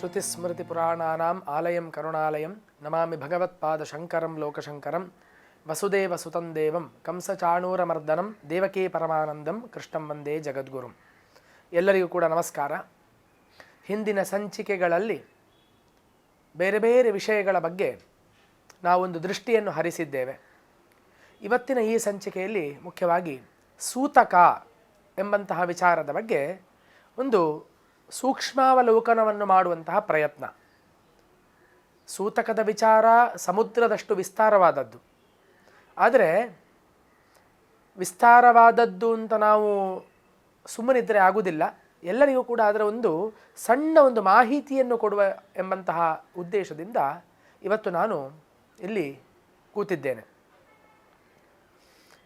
ಶ್ರುತಿಸ್ಮೃತಿಪುರಾಣಾನಾಂ ಆಲಯಂ ಕರುಣಾಲಯಂ ನಮಾಮಿ ಭಗವತ್ಪಾದಶಂಕರಂ ಲೋಕಶಂಕರಂ ವಸುದೇವ ಸುತಂ ದೇವಂ ಕಂಸಚಾಣೂರಮರ್ದನಂ ದೇವಕೀ ಪರಮಾನಂದಂ ಕೃಷ್ಣಂ ವಂದೇ ಜಗದ್ಗುರುಂ. ಎಲ್ಲರಿಗೂ ಕೂಡ ನಮಸ್ಕಾರ. ಹಿಂದಿನ ಸಂಚಿಕೆಗಳಲ್ಲಿ ಬೇರೆ ಬೇರೆ ವಿಷಯಗಳ ಬಗ್ಗೆ ನಾವೊಂದು ದೃಷ್ಟಿಯನ್ನು ಹರಿಸಿದ್ದೇವೆ. ಇವತ್ತಿನ ಈ ಸಂಚಿಕೆಯಲ್ಲಿ ಮುಖ್ಯವಾಗಿ ಸೂತಕ ಎಂಬಂತಹ ವಿಚಾರದ ಬಗ್ಗೆ ಒಂದು ಸೂಕ್ಷ್ಮಾವಲೋಕನವನ್ನು ಮಾಡುವಂತಹ ಪ್ರಯತ್ನ. ಸೂತಕದ ವಿಚಾರ ಸಮುದ್ರದಷ್ಟು ವಿಸ್ತಾರವಾದದ್ದು. ಆದರೆ ವಿಸ್ತಾರವಾದದ್ದು ಅಂತ ನಾವು ಸುಮ್ಮನಿದ್ದರೆ ಆಗುವುದಿಲ್ಲ ಎಲ್ಲರಿಗೂ ಕೂಡ ಅದರ ಒಂದು ಸಣ್ಣ ಒಂದು ಮಾಹಿತಿಯನ್ನು ಕೊಡುವ ಎಂಬಂತಹ ಉದ್ದೇಶದಿಂದ ಇವತ್ತು ನಾನು ಇಲ್ಲಿ ಕೂತಿದ್ದೇನೆ.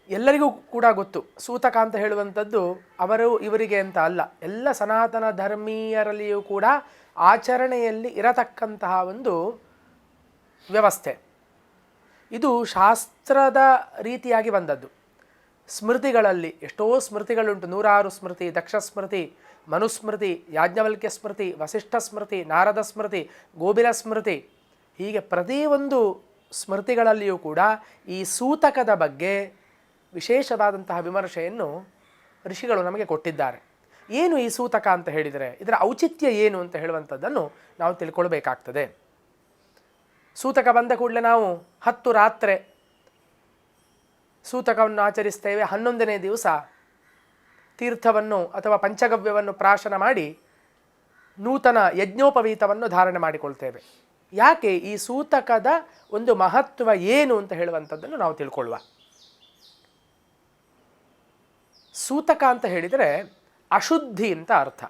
ಎಲ್ಲರಿಗೂ ಕೂಡ ಗೊತ್ತು. ಸೂತಕ ಅಂತ ಹೇಳುವಂಥದ್ದು ಅವರು ಇವರಿಗೆ ಅಂತ ಅಲ್ಲ. ಎಲ್ಲ ಸನಾತನ ಧರ್ಮೀಯರಲ್ಲಿಯೂ ಕೂಡ ಆಚರಣೆಯಲ್ಲಿ ಇರತಕ್ಕಂತಹ ಒಂದು ವ್ಯವಸ್ಥೆ. ಇದು ಶಾಸ್ತ್ರದ ರೀತಿಯಾಗಿ ಬಂದದ್ದು. ಸ್ಮೃತಿಗಳಲ್ಲಿ ಎಷ್ಟೋ ಸ್ಮೃತಿಗಳುಂಟು. ನೂರಾರು ಸ್ಮೃತಿ ದಕ್ಷ ಸ್ಮೃತಿ ಮನುಸ್ಮೃತಿ ಯಾಜ್ಞವಲ್ಕ್ಯ ಸ್ಮೃತಿ ವಸಿಷ್ಠ ಸ್ಮೃತಿ ನಾರದ ಸ್ಮೃತಿ ಗೋಬಿಲ ಸ್ಮೃತಿ ಹೀಗೆ ಪ್ರತಿಯೊಂದು ಸ್ಮೃತಿಗಳಲ್ಲಿಯೂ ಕೂಡ ಈ ಸೂತಕದ ಬಗ್ಗೆ ವಿಶೇಷವಾದಂತಹ ವಿಮರ್ಶೆಯನ್ನು ಋಷಿಗಳು ನಮಗೆ ಕೊಟ್ಟಿದ್ದಾರೆ. ಏನು ಈ ಸೂತಕ ಅಂತ ಹೇಳಿದರೆ, ಇದರ ಔಚಿತ್ಯ ಏನು ಅಂತ ಹೇಳುವಂಥದ್ದನ್ನು ನಾವು ತಿಳ್ಕೊಳ್ಬೇಕಾಗ್ತದೆ. ಸೂತಕ ಬಂದ ಕೂಡಲೇ ನಾವು ಹತ್ತು ರಾತ್ರಿ ಸೂತಕವನ್ನು ಆಚರಿಸ್ತೇವೆ. ಹನ್ನೊಂದನೇ ದಿವಸ ತೀರ್ಥವನ್ನು ಅಥವಾ ಪಂಚಗವ್ಯವನ್ನು ಪ್ರಾಶನ ಮಾಡಿ ನೂತನ ಯಜ್ಞೋಪವೀತವನ್ನು ಧಾರಣೆ ಮಾಡಿಕೊಳ್ತೇವೆ. ಯಾಕೆ ಈ ಸೂತಕದ ಒಂದು ಮಹತ್ವ ಏನು ಅಂತ ಹೇಳುವಂಥದ್ದನ್ನು ನಾವು ತಿಳ್ಕೊಳ್ಳುವ. ಸೂತಕ ಅಂತ ಹೇಳಿದರೆ ಅಶುದ್ಧಿ ಅಂತ ಅರ್ಥ.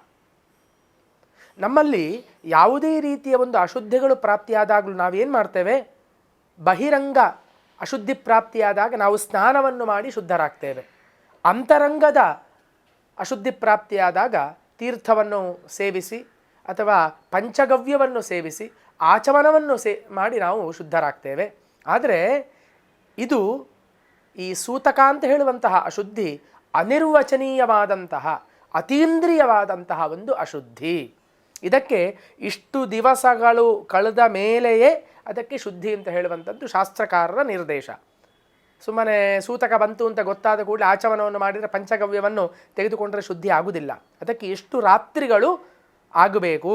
ನಮ್ಮಲ್ಲಿ ಯಾವುದೇ ರೀತಿಯ ಒಂದು ಅಶುದ್ಧಿಗಳು ಪ್ರಾಪ್ತಿಯಾದಾಗಲೂ ನಾವೇನು ಮಾಡ್ತೇವೆ? ಬಹಿರಂಗ ಅಶುದ್ಧಿ ಪ್ರಾಪ್ತಿಯಾದಾಗ ನಾವು ಸ್ನಾನವನ್ನು ಮಾಡಿ ಶುದ್ಧರಾಗ್ತೇವೆ. ಅಂತರಂಗದ ಅಶುದ್ಧಿ ಪ್ರಾಪ್ತಿಯಾದಾಗ ತೀರ್ಥವನ್ನು ಸೇವಿಸಿ ಅಥವಾ ಪಂಚಗವ್ಯವನ್ನು ಸೇವಿಸಿ ಆಚಮನವನ್ನು ಸೇ, ಮಾಡಿ ನಾವು ಶುದ್ಧರಾಗ್ತೇವೆ. ಆದರೆ ಇದು ಈ ಸೂತಕ ಅಂತ ಹೇಳುವಂತಹ ಅಶುದ್ಧಿ ಅನಿರ್ವಚನೀಯವಾದಂತಹ, ಅತೀಂದ್ರಿಯವಾದಂತಹ ಒಂದು ಅಶುದ್ಧಿ. ಇದಕ್ಕೆ ಇಷ್ಟು ದಿವಸಗಳು ಕಳೆದ ಮೇಲೆಯೇ ಅದಕ್ಕೆ ಶುದ್ಧಿ ಅಂತ ಹೇಳುವಂಥದ್ದು ಶಾಸ್ತ್ರಕಾರರ ನಿರ್ದೇಶ. ಸುಮ್ಮನೆ ಸೂತಕ ಬಂತು ಅಂತ ಗೊತ್ತಾದ ಕೂಡಲೇ ಆಚಮನವನ್ನು ಮಾಡಿದರೆ ಪಂಚಗವ್ಯವನ್ನು ತೆಗೆದುಕೊಂಡರೆ ಶುದ್ಧಿ ಆಗುವುದಿಲ್ಲ. ಅದಕ್ಕೆ ಎಷ್ಟು ರಾತ್ರಿಗಳು ಆಗಬೇಕು,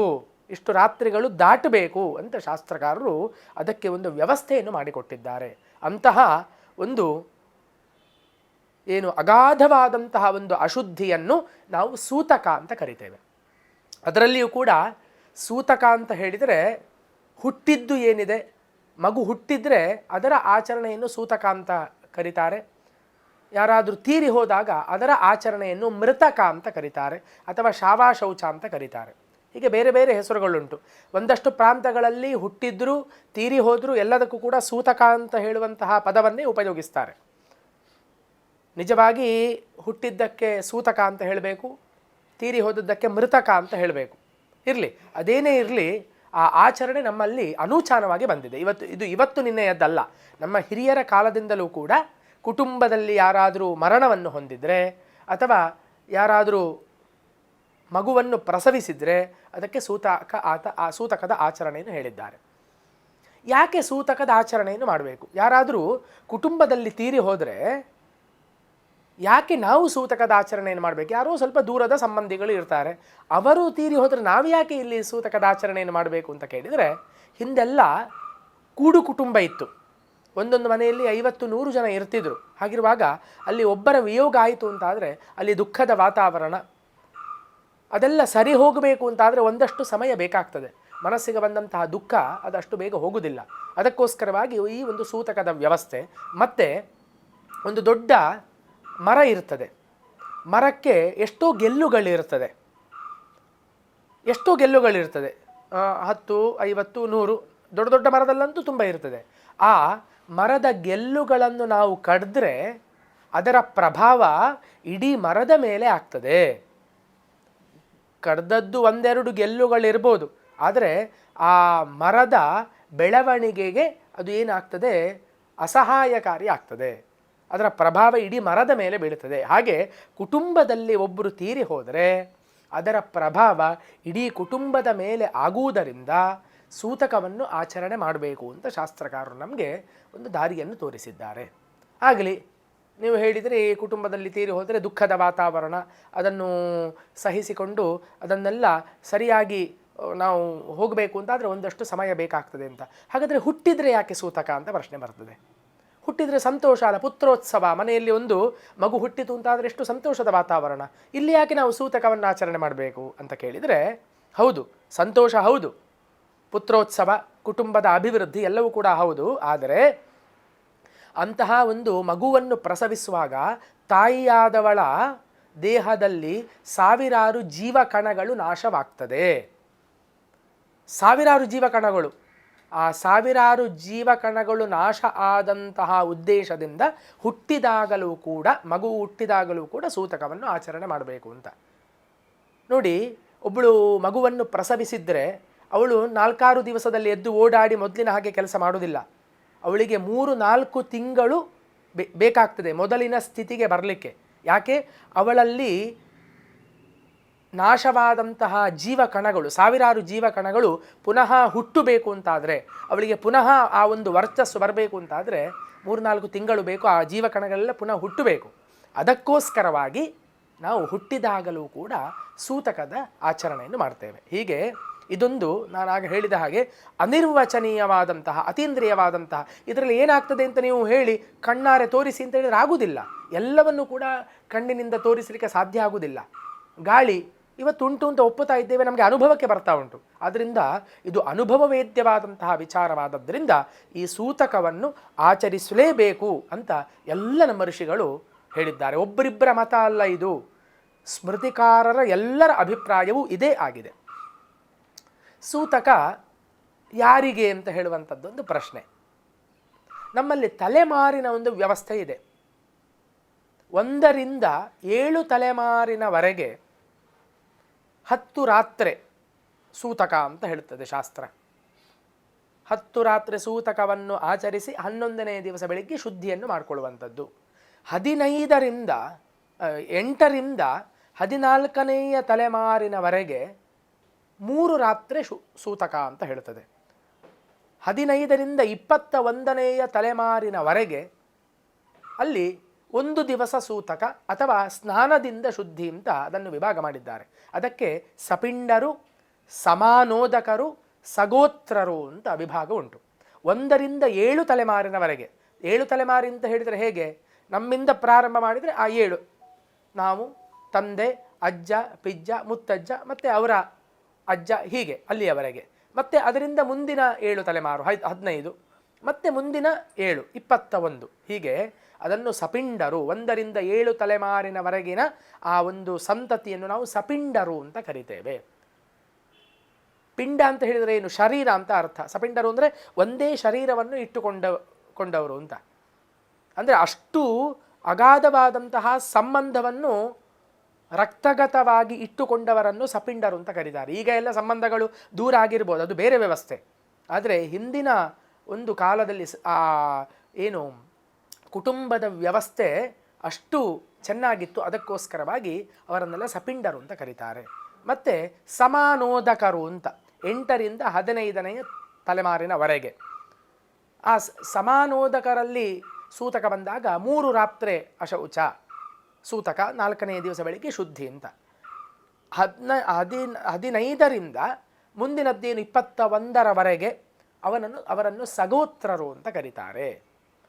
ಇಷ್ಟು ರಾತ್ರಿಗಳು ದಾಟಬೇಕು ಅಂತ ಶಾಸ್ತ್ರಕಾರರು ಅದಕ್ಕೆ ಒಂದು ವ್ಯವಸ್ಥೆಯನ್ನು ಮಾಡಿಕೊಟ್ಟಿದ್ದಾರೆ. ಅಂತಹ ಒಂದು ಏನು ಅಗಾಧವಾದಂತಹ ಒಂದು ಅಶುದ್ಧಿಯನ್ನು ನಾವು ಸೂತಕ ಅಂತ ಕರಿತೇವೆ. ಅದರಲ್ಲಿಯೂ ಕೂಡ ಸೂತಕ ಅಂತ ಹೇಳಿದರೆ ಹುಟ್ಟಿದ್ದು ಏನಿದೆ? ಮಗು ಹುಟ್ಟಿದರೆ ಅದರ ಆಚರಣೆಯನ್ನು ಸೂತಕ ಅಂತ ಕರೀತಾರೆ. ಯಾರಾದರೂ ತೀರಿ ಹೋದಾಗ ಅದರ ಆಚರಣೆಯನ್ನು ಮೃತಕ ಅಂತ ಕರೀತಾರೆ ಅಥವಾ ಶಾವಾಶೌಚ ಅಂತ ಕರೀತಾರೆ. ಹೀಗೆ ಬೇರೆ ಬೇರೆ ಹೆಸರುಗಳುಂಟು. ಒಂದಷ್ಟು ಪ್ರಾಂತಗಳಲ್ಲಿ ಹುಟ್ಟಿದ್ರೂ, ತೀರಿ ಹೋದರೂ ಎಲ್ಲದಕ್ಕೂ ಕೂಡ ಸೂತಕ ಅಂತ ಹೇಳುವಂತಹ ಪದವನ್ನೇ ಉಪಯೋಗಿಸ್ತಾರೆ. ನಿಜವಾಗಿ ಹುಟ್ಟಿದ್ದಕ್ಕೆ ಸೂತಕ ಅಂತ ಹೇಳಬೇಕು, ತೀರಿ ಹೋದದ್ದಕ್ಕೆ ಮೃತಕ ಅಂತ ಹೇಳಬೇಕು. ಇರಲಿ, ಅದೇನೇ ಇರಲಿ, ಆ ಆಚರಣೆ ನಮ್ಮಲ್ಲಿ ಅನೂಚಾನವಾಗಿ ಬಂದಿದೆ. ಇವತ್ತು, ಇದು ಇವತ್ತು ನಿನ್ನೆಯದ್ದಲ್ಲ. ನಮ್ಮ ಹಿರಿಯರ ಕಾಲದಿಂದಲೂ ಕೂಡ ಕುಟುಂಬದಲ್ಲಿ ಯಾರಾದರೂ ಮರಣವನ್ನು ಹೊಂದಿದರೆ, ಅಥವಾ ಯಾರಾದರೂ ಮಗುವನ್ನು ಪ್ರಸವಿಸಿದರೆ, ಅದಕ್ಕೆ ಸೂತಕ ಆತ, ಆ ಸೂತಕದ ಆಚರಣೆಯನ್ನು ಹೇಳಿದ್ದಾರೆ. ಯಾಕೆ ಸೂತಕದ ಆಚರಣೆಯನ್ನು ಮಾಡಬೇಕು? ಯಾರಾದರೂ ಕುಟುಂಬದಲ್ಲಿ ತೀರಿ ಹೋದರೆ ಯಾಕೆ ನಾವು ಸೂತಕದ ಆಚರಣೆಯನ್ನು ಮಾಡಬೇಕು? ಯಾರೋ ಸ್ವಲ್ಪ ದೂರದ ಸಂಬಂಧಿಗಳು ಇರ್ತಾರೆ. ಅವರು ತೀರಿ ಹೋದರೆ ನಾವು ಯಾಕೆ ಇಲ್ಲಿ ಸೂತಕದ ಆಚರಣೆಯನ್ನು ಮಾಡಬೇಕು ಅಂತ ಕೇಳಿದರೆ, ಹಿಂದೆಲ್ಲ ಕೂಡು ಕುಟುಂಬ ಇತ್ತು. ಒಂದೊಂದು ಮನೆಯಲ್ಲಿ ಐವತ್ತು, ನೂರು ಜನ ಇರ್ತಿದ್ರು. ಹಾಗಿರುವಾಗ ಅಲ್ಲಿ ಒಬ್ಬರ ವಿಯೋಗ ಆಯಿತು ಅಂತಾದರೆ ಅಲ್ಲಿ ದುಃಖದ ವಾತಾವರಣ, ಅದೆಲ್ಲ ಸರಿ ಹೋಗಬೇಕು ಅಂತಾದರೆ ಒಂದಷ್ಟು ಸಮಯ ಬೇಕಾಗ್ತದೆ. ಮನಸ್ಸಿಗೆ ಬಂದಂತಹ ದುಃಖ ಅದಷ್ಟು ಬೇಗ ಹೋಗುವುದಿಲ್ಲ ಅದಕ್ಕೋಸ್ಕರವಾಗಿ ಈ ಒಂದು ಸೂತಕದ ವ್ಯವಸ್ಥೆ, ಮತ್ತು ಒಂದು ದೊಡ್ಡ ಮರ ಇರ್ತದೆ. ಮರಕ್ಕೆ ಎಷ್ಟೋ ಗೆಲ್ಲುಗಳಿರ್ತದೆ. ಎಷ್ಟೋ ಗೆಲ್ಲುಗಳಿರ್ತದೆ. ಹತ್ತು, ಐವತ್ತು, ನೂರು ದೊಡ್ಡ ದೊಡ್ಡ ಮರದಲ್ಲಂತೂ ತುಂಬ ಇರ್ತದೆ. ಆ ಮರದ ಗೆಲ್ಲುಗಳನ್ನು ನಾವು ಕಡಿದ್ರೆ ಅದರ ಪ್ರಭಾವ ಇಡೀ ಮರದ ಮೇಲೆ ಆಗ್ತದೆ. ಕಡ್ದದ್ದು ಒಂದೆರಡು ಗೆಲ್ಲುಗಳಿರ್ಬೋದು. ಆದರೆ ಆ ಮರದ ಬೆಳವಣಿಗೆಗೆ ಅದು ಏನಾಗ್ತದೆ? ಅಸಹಾಯಕಾರಿ ಆಗ್ತದೆ. ಅದರ ಪ್ರಭಾವ ಇಡೀ ಮರದ ಮೇಲೆ ಬೀಳುತ್ತದೆ. ಹಾಗೆ ಕುಟುಂಬದಲ್ಲಿ ಒಬ್ಬರು ತೀರಿ ಹೋದರೆ ಅದರ ಪ್ರಭಾವ ಇಡೀ ಕುಟುಂಬದ ಮೇಲೆ ಆಗುವುದರಿಂದ ಸೂತಕವನ್ನು ಆಚರಣೆ ಮಾಡಬೇಕು ಅಂತ ಶಾಸ್ತ್ರಕಾರರು ನಮಗೆ ಒಂದು ದಾರಿಯನ್ನು ತೋರಿಸಿದ್ದಾರೆ. ಆಗಲಿ, ನೀವು ಹೇಳಿದರೆ ಈ ಕುಟುಂಬದಲ್ಲಿ ತೀರಿ ಹೋದರೆ ದುಃಖದ ವಾತಾವರಣ ಅದನ್ನು ಸಹಿಸಿಕೊಂಡು ಅದನ್ನೆಲ್ಲ ಸರಿಯಾಗಿ ನಾವು ಹೋಗಬೇಕು ಅಂತಾದರೆ ಒಂದಷ್ಟು ಸಮಯ ಬೇಕಾಗ್ತದೆ ಅಂತ. ಹಾಗಾದರೆ ಹುಟ್ಟಿದರೆ ಯಾಕೆ ಸೂತಕ ಅಂತ ಪ್ರಶ್ನೆ ಬರ್ತದೆ. ಹುಟ್ಟಿದರೆ ಸಂತೋಷ ಅಲ್ಲ, ಪುತ್ರೋತ್ಸವ. ಮನೆಯಲ್ಲಿ ಒಂದು ಮಗು ಹುಟ್ಟಿತು ಅಂತಾದರೆ ಎಷ್ಟು ಸಂತೋಷದ ವಾತಾವರಣ. ಇಲ್ಲಿ ಯಾಕೆ ನಾವು ಸೂತಕವನ್ನು ಆಚರಣೆ ಮಾಡಬೇಕು ಅಂತ ಕೇಳಿದರೆ, ಹೌದು, ಸಂತೋಷ ಹೌದು. ಪುತ್ರೋತ್ಸವ, ಕುಟುಂಬದ ಅಭಿವೃದ್ಧಿ ಎಲ್ಲವೂ ಕೂಡ ಹೌದು. ಆದರೆ ಅಂತಹ ಒಂದು ಮಗುವನ್ನು ಪ್ರಸವಿಸುವಾಗ ತಾಯಿಯಾದವಳ ದೇಹದಲ್ಲಿ ಸಾವಿರಾರು ಜೀವಕಣಗಳು ನಾಶವಾಗ್ತದೆ. ಸಾವಿರಾರು ಜೀವಕಣಗಳು. ಆ ಸಾವಿರಾರು ಜೀವಕಣಗಳು ನಾಶ ಆದಂತಹ ಉದ್ದೇಶದಿಂದ ಹುಟ್ಟಿದಾಗಲೂ ಕೂಡ, ಮಗು ಹುಟ್ಟಿದಾಗಲೂ ಕೂಡ ಸೂತಕವನ್ನು ಆಚರಣೆ ಮಾಡಬೇಕು ಅಂತ. ನೋಡಿ ಒಬ್ಬಳು ಮಗುವನ್ನು ಪ್ರಸವಿಸಿದರೆ ಅವಳು ನಾಲ್ಕಾರು ದಿವಸದಲ್ಲಿ ಎದ್ದು ಓಡಾಡಿ ಮೊದಲಿನ ಹಾಗೆ ಕೆಲಸ ಮಾಡೋದಿಲ್ಲ ಅವಳಿಗೆ ಮೂರು, ನಾಲ್ಕು ತಿಂಗಳು ಬೇಕಾಗ್ತದೆ ಮೊದಲಿನ ಸ್ಥಿತಿಗೆ ಬರಲಿಕ್ಕೆ. ಯಾಕೆ? ಅವಳಲ್ಲಿ ನಾಶವಾದಂತಹ ಜೀವಕಣಗಳು, ಸಾವಿರಾರು ಜೀವಕಣಗಳು ಪುನಃ ಹುಟ್ಟಬೇಕು ಅಂತಾದರೆ, ಅವಳಿಗೆ ಪುನಃ ಆ ಒಂದು ವರ್ಚಸ್ಸು ಬರಬೇಕು ಅಂತಾದರೆ ಮೂರ್ನಾಲ್ಕು ತಿಂಗಳು ಬೇಕು, ಆ ಜೀವಕಣಗಳೆಲ್ಲ ಪುನಃ ಹುಟ್ಟಬೇಕು. ಅದಕ್ಕೋಸ್ಕರವಾಗಿ ನಾವು ಹುಟ್ಟಿದಾಗಲೂ ಕೂಡ ಸೂತಕದ ಆಚರಣೆಯನ್ನು ಮಾಡ್ತೇವೆ. ಹೀಗೆ ಇದೊಂದು ನಾನು ಆಗ ಹೇಳಿದ ಹಾಗೆ ಅನಿರ್ವಚನೀಯವಾದಂತಹ, ಅತೀಂದ್ರಿಯವಾದಂತಹ, ಇದರಲ್ಲಿ ಏನಾಗ್ತದೆ ಅಂತ ನೀವು ಹೇಳಿ ಕಣ್ಣಾರೆ ತೋರಿಸಿ ಅಂತ ಹೇಳಿದ್ರೆ ಆಗುವುದಿಲ್ಲ ಎಲ್ಲವನ್ನು ಕೂಡ ಕಣ್ಣಿನಿಂದ ತೋರಿಸಲಿಕ್ಕೆ ಸಾಧ್ಯ ಆಗುವುದಿಲ್ಲ ಗಾಳಿ ಇವತ್ತು ಉಂಟು ಅಂತ ಒಪ್ಪುತ್ತಾ ಇದ್ದೇವೆ, ನಮಗೆ ಅನುಭವಕ್ಕೆ ಬರ್ತಾ ಉಂಟು. ಆದ್ದರಿಂದ ಇದು ಅನುಭವವೇದ್ಯವಾದಂತಹ ವಿಚಾರವಾದದ್ದರಿಂದ ಈ ಸೂತಕವನ್ನು ಆಚರಿಸಲೇಬೇಕು ಅಂತ ಎಲ್ಲ ನಮ್ಮ ಋಷಿಗಳು ಹೇಳಿದ್ದಾರೆ. ಒಬ್ಬರಿಬ್ಬರ ಮತ ಅಲ್ಲ ಇದು. ಸ್ಮೃತಿಕಾರರ ಎಲ್ಲರ ಅಭಿಪ್ರಾಯವೂ ಇದೇ ಆಗಿದೆ. ಸೂತಕ ಯಾರಿಗೆ ಅಂತ ಹೇಳುವಂಥದ್ದೊಂದು ಪ್ರಶ್ನೆ. ನಮ್ಮಲ್ಲಿ ತಲೆಮಾರಿನ ಒಂದು ವ್ಯವಸ್ಥೆ ಇದೆ. ಒಂದರಿಂದ ಏಳು ತಲೆಮಾರಿನವರೆಗೆ ಹತ್ತು ರಾತ್ರೆ ಸೂತಕ ಅಂತ ಹೇಳುತ್ತದೆ ಶಾಸ್ತ್ರ. ಹತ್ತು ರಾತ್ರಿ ಸೂತಕವನ್ನು ಆಚರಿಸಿ ಹನ್ನೊಂದನೆಯ ದಿವಸ ಬೆಳಿಗ್ಗೆ ಶುದ್ಧಿಯನ್ನು ಮಾಡಿಕೊಳ್ಳುವಂಥದ್ದು. ಹದಿನೈದರಿಂದ ಎಂಟರಿಂದ ಹದಿನಾಲ್ಕನೆಯ ತಲೆಮಾರಿನವರೆಗೆ ಮೂರು ರಾತ್ರಿ ಶು, ಸೂತಕ ಅಂತ ಹೇಳುತ್ತದೆ. ಹದಿನೈದರಿಂದ ಇಪ್ಪತ್ತ ಒಂದನೆಯ ತಲೆಮಾರಿನವರೆಗೆ ಅಲ್ಲಿ ಒಂದು ದಿವಸ ಸೂತಕ ಅಥವಾ ಸ್ನಾನದಿಂದ ಶುದ್ಧಿ ಅಂತ ಅದನ್ನು ವಿಭಾಗ ಮಾಡಿದ್ದಾರೆ. ಅದಕ್ಕೆ ಸಪಿಂಡರು, ಸಮಾನೋದಕರು, ಸಗೋತ್ರರು ಅಂತ ವಿಭಾಗ ಉಂಟು. ಒಂದರಿಂದ ಏಳು ತಲೆಮಾರಿನವರೆಗೆ. ಏಳು ತಲೆಮಾರಿ ಅಂತ ಹೇಳಿದರೆ ಹೇಗೆ? ನಮ್ಮಿಂದ ಪ್ರಾರಂಭ ಮಾಡಿದರೆ ಆ ಏಳು. ನಾವು, ತಂದೆ, ಅಜ್ಜ, ಪಿಜ್ಜ, ಮುತ್ತಜ್ಜ ಮತ್ತು ಅವರ ಅಜ್ಜ ಹೀಗೆ ಅಲ್ಲಿಯವರೆಗೆ. ಮತ್ತೆ ಅದರಿಂದ ಮುಂದಿನ ಏಳು ತಲೆಮಾರು, ಹೈ, ಹದಿನೈದು. ಮತ್ತೆ ಮುಂದಿನ ಏಳು ಇಪ್ಪತ್ತ ಒಂದು ಹೀಗೆ ಅದನ್ನು ಸಪಿಂಡರು ಒಂದರಿಂದ ಏಳು ತಲೆಮಾರಿನವರೆಗಿನ ಆ ಒಂದು ಸಂತತಿಯನ್ನು ನಾವು ಸಪಿಂಡರು ಅಂತ ಕರಿತೇವೆ. ಪಿಂಡ ಅಂತ ಹೇಳಿದರೆ ಏನು? ಶರೀರ ಅಂತ ಅರ್ಥ. ಸಪಿಂಡರು ಅಂದರೆ ಒಂದೇ ಶರೀರವನ್ನು ಇಟ್ಟುಕೊಂಡ, ಕೊಂಡವರು ಅಂತ. ಅಂದರೆ ಅಷ್ಟು ಅಗಾಧವಾದಂತಹ ಸಂಬಂಧವನ್ನು ರಕ್ತಗತವಾಗಿ ಇಟ್ಟುಕೊಂಡವರನ್ನು ಸಪಿಂಡರು ಅಂತ ಕರೀತಾರೆ. ಈಗ ಎಲ್ಲ ಸಂಬಂಧಗಳು ದೂರ ಆಗಿರ್ಬೋದು, ಅದು ಬೇರೆ ವ್ಯವಸ್ಥೆ. ಆದರೆ ಹಿಂದಿನ ಒಂದು ಕಾಲದಲ್ಲಿ ಆ, ಏನು, ಕುಟುಂಬದ ವ್ಯವಸ್ಥೆ ಅಷ್ಟು ಚೆನ್ನಾಗಿತ್ತು. ಅದಕ್ಕೋಸ್ಕರವಾಗಿ ಅವರನ್ನೆಲ್ಲ ಸಪಿಂಡರು ಅಂತ ಕರೀತಾರೆ. ಮತ್ತು ಸಮಾನೋದಕರು ಅಂತ, ಎಂಟರಿಂದ ಹದಿನೈದನೆಯ ತಲೆಮಾರಿನವರೆಗೆ. ಆ ಸಮಾನೋದಕರಲ್ಲಿ ಸೂತಕ ಬಂದಾಗ ಮೂರು ರಾತ್ರೆ ಅಶೌಚ, ಸೂತಕ ನಾಲ್ಕನೆಯ ದಿವಸ ಬೆಳಿಗ್ಗೆ ಶುದ್ಧಿ ಅಂತ. ಹದಿನ ಹದಿನ ಹದಿನೈದರಿಂದ ಮುಂದಿನದ್ದೇನು ಇಪ್ಪತ್ತ ಒಂದರವರೆಗೆ ಅವನನ್ನು, ಅವರನ್ನು ಸಗೋತ್ರರು ಅಂತ ಕರೀತಾರೆ.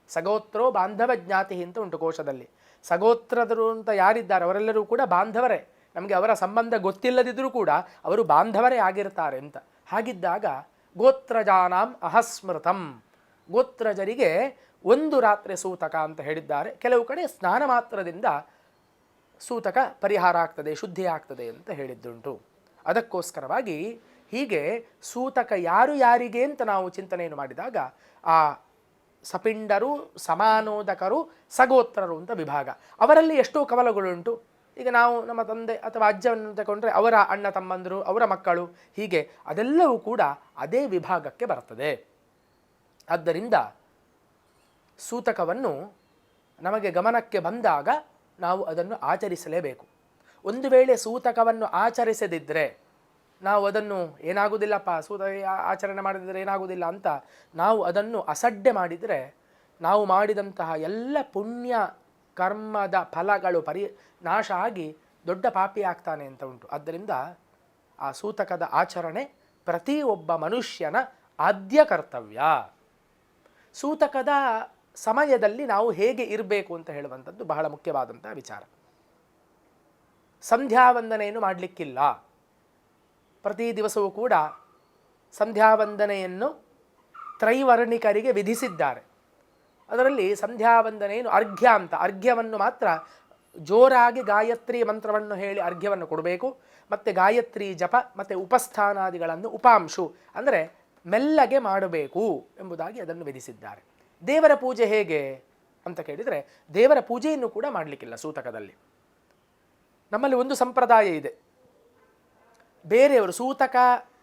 ಸಗೋತ್ರೋ ಬಾಂಧವ ಜ್ಞಾತಿ ಅಂತ ಉಂಟು ಕೋಶದಲ್ಲಿ. ಸಗೋತ್ರದರು ಅಂತ ಯಾರಿದ್ದಾರೆ? ಅವರೆಲ್ಲರೂ ಕೂಡ ಬಾಂಧವರೇ. ನಮಗೆ ಅವರ ಸಂಬಂಧ ಗೊತ್ತಿಲ್ಲದಿದ್ದರೂ ಕೂಡ ಅವರು ಬಾಂಧವರೇ ಆಗಿರ್ತಾರೆ ಅಂತ. ಹಾಗಿದ್ದಾಗ ಗೋತ್ರಜಾನಾಂ ಅಹಸ್ಮೃತಂ. ಗೋತ್ರಜರಿಗೆ ಒಂದು ರಾತ್ರಿ ಸೂತಕ ಅಂತ ಹೇಳಿದ್ದಾರೆ. ಕೆಲವು ಕಡೆ ಸ್ನಾನ ಮಾತ್ರದಿಂದ ಸೂತಕ ಪರಿಹಾರ ಆಗ್ತದೆ, ಶುದ್ಧಿ ಆಗ್ತದೆ ಅಂತ ಹೇಳಿದ್ದುಂಟು. ಅದಕ್ಕೋಸ್ಕರವಾಗಿ ಹೀಗೆ ಸೂತಕ ಯಾರು ಯಾರಿಗೆ ಅಂತ ನಾವು ಚಿಂತನೆಯನ್ನು ಮಾಡಿದಾಗ ಆ ಸಪಿಂಡರು, ಸಮಾನೋದಕರು, ಸಗೋತ್ರರು ಅಂತ ವಿಭಾಗ. ಅವರಲ್ಲಿ ಎಷ್ಟೋ ಕವಲಗಳುಂಟು. ಈಗ ನಾವು ನಮ್ಮ ತಂದೆ ಅಥವಾ ಅಜ್ಜವನ್ನು ತಗೊಂಡ್ರೆ ಅವರ ಅಣ್ಣ ತಮ್ಮಂದರು, ಅವರ ಮಕ್ಕಳು, ಹೀಗೆ ಅದೆಲ್ಲವೂ ಕೂಡ ಅದೇ ವಿಭಾಗಕ್ಕೆ ಬರ್ತದೆ. ಆದ್ದರಿಂದ ಸೂತಕವನ್ನು ನಮಗೆ ಗಮನಕ್ಕೆ ಬಂದಾಗ ನಾವು ಅದನ್ನು ಆಚರಿಸಲೇಬೇಕು. ಒಂದು ವೇಳೆ ಸೂತಕವನ್ನು ಆಚರಿಸದಿದ್ದರೆ ನಾವು ಅದನ್ನು ಏನಾಗುವುದಿಲ್ಲಪ್ಪ ಸೂತ ಆಚರಣೆ ಮಾಡಿದರೆ ಏನಾಗುವುದಿಲ್ಲ ಅಂತ ನಾವು ಅದನ್ನು ಅಸಡ್ಡೆ ಮಾಡಿದರೆ ನಾವು ಮಾಡಿದಂತಹ ಎಲ್ಲ ಪುಣ್ಯ ಕರ್ಮದ ಫಲಗಳು ಪರಿ, ನಾಶ ಆಗಿ ದೊಡ್ಡ ಪಾಪಿ ಆಗ್ತಾನೆ ಅಂತ ಉಂಟು. ಆದ್ದರಿಂದ ಆ ಸೂತಕದ ಆಚರಣೆ ಪ್ರತಿಯೊಬ್ಬ ಮನುಷ್ಯನ ಆದ್ಯ ಕರ್ತವ್ಯ. ಸೂತಕದ ಸಮಯದಲ್ಲಿ ನಾವು ಹೇಗೆ ಇರಬೇಕು ಅಂತ ಹೇಳುವಂಥದ್ದು ಬಹಳ ಮುಖ್ಯವಾದಂಥ ವಿಚಾರ. ಸಂಧ್ಯಾವಂದನೆಯನ್ನು ಮಾಡಲಿಕ್ಕಿಲ್ಲ. ಪ್ರತಿ ದಿವಸವೂ ಕೂಡ ಸಂಧ್ಯಾವಂದನೆಯನ್ನು ತ್ರೈವರ್ಣಿಕರಿಗೆ ವಿಧಿಸಿದ್ದಾರೆ. ಅದರಲ್ಲಿ ಸಂಧ್ಯಾವಂದನೆಯನ್ನು ಅರ್ಘ್ಯ ಅಂತ, ಅರ್ಘ್ಯವನ್ನು ಮಾತ್ರ ಜೋರಾಗಿ ಗಾಯತ್ರಿ ಮಂತ್ರವನ್ನು ಹೇಳಿ ಅರ್ಘ್ಯವನ್ನು ಕೊಡಬೇಕು. ಮತ್ತು ಗಾಯತ್ರಿ ಜಪ, ಮತ್ತು ಉಪಸ್ಥಾನಾದಿಗಳನ್ನು ಉಪಾಂಶು, ಅಂದರೆ ಮೆಲ್ಲಗೆ ಮಾಡಬೇಕು ಎಂಬುದಾಗಿ ಅದನ್ನು ವಿಧಿಸಿದ್ದಾರೆ. ದೇವರ ಪೂಜೆ ಹೇಗೆ ಅಂತ ಕೇಳಿದರೆ ದೇವರ ಪೂಜೆಯನ್ನು ಕೂಡ ಮಾಡಲಿಕ್ಕಿಲ್ಲ ಸೂತಕದಲ್ಲಿ. ನಮ್ಮಲ್ಲಿ ಒಂದು ಸಂಪ್ರದಾಯ ಇದೆ. ಬೇರೆಯವರು ಸೂತಕ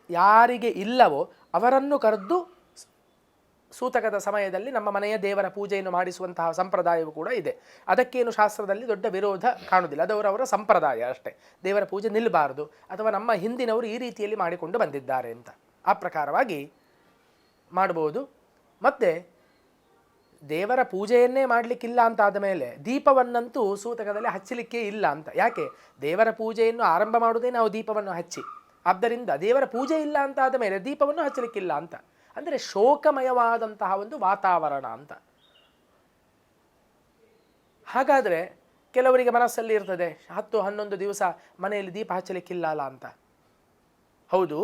ಯಾರಿಗೆ ಇಲ್ಲವೋ ಅವರನ್ನು ಕರೆದು ಸೂತಕದ ಸಮಯದಲ್ಲಿ ನಮ್ಮ ಮನೆಯ ದೇವರ ಪೂಜೆಯನ್ನು ಮಾಡಿಸುವಂತಹ ಸಂಪ್ರದಾಯವೂ ಕೂಡ ಇದೆ. ಅದಕ್ಕೇನು ಶಾಸ್ತ್ರದಲ್ಲಿ ದೊಡ್ಡ ವಿರೋಧ ಕಾಣುವುದಿಲ್ಲ. ಅದು ಅವರವರ ಸಂಪ್ರದಾಯ ಅಷ್ಟೇ. ದೇವರ ಪೂಜೆ ನಿಲ್ಲಬಾರದು ಅಥವಾ ನಮ್ಮ ಹಿಂದಿನವರು ಈ ರೀತಿಯಲ್ಲಿ ಮಾಡಿಕೊಂಡು ಬಂದಿದ್ದಾರೆ ಅಂತ. ಆ ಪ್ರಕಾರವಾಗಿ ಮಾಡಬಹುದು ಮತ್ತು ದೇವರ ಪೂಜೆಯನ್ನೇ ಮಾಡಲಿಕ್ಕಿಲ್ಲ ಅಂತ ಆದ ಮೇಲೆ ದೀಪವನ್ನಂತೂ ಸೂತಕದಲ್ಲಿ ಹಚ್ಚಲಿಕ್ಕೆ ಇಲ್ಲ ಅಂತ. ಯಾಕೆ? ದೇವರ ಪೂಜೆಯನ್ನು ಆರಂಭ ಮಾಡುವುದೇ ನಾವು ದೀಪವನ್ನು ಹಚ್ಚಿ. ಆದ್ದರಿಂದ ದೇವರ ಪೂಜೆ ಇಲ್ಲ ಅಂತ ಆದ ಮೇಲೆ ದೀಪವನ್ನು ಹಚ್ಚಲಿಕ್ಕಿಲ್ಲ ಅಂತ. ಅಂದರೆ ಶೋಕಮಯವಾದಂತಹ ಒಂದು ವಾತಾವರಣ ಅಂತ. ಹಾಗಾದರೆ ಕೆಲವರಿಗೆ ಮನಸ್ಸಲ್ಲಿ ಇರ್ತದೆ, ಹತ್ತು ಹನ್ನೊಂದು ದಿವಸ ಮನೆಯಲ್ಲಿ ದೀಪ ಹಚ್ಚಲಿಕ್ಕಿಲ್ಲ ಅಲ್ಲ ಅಂತ. ಹೌದು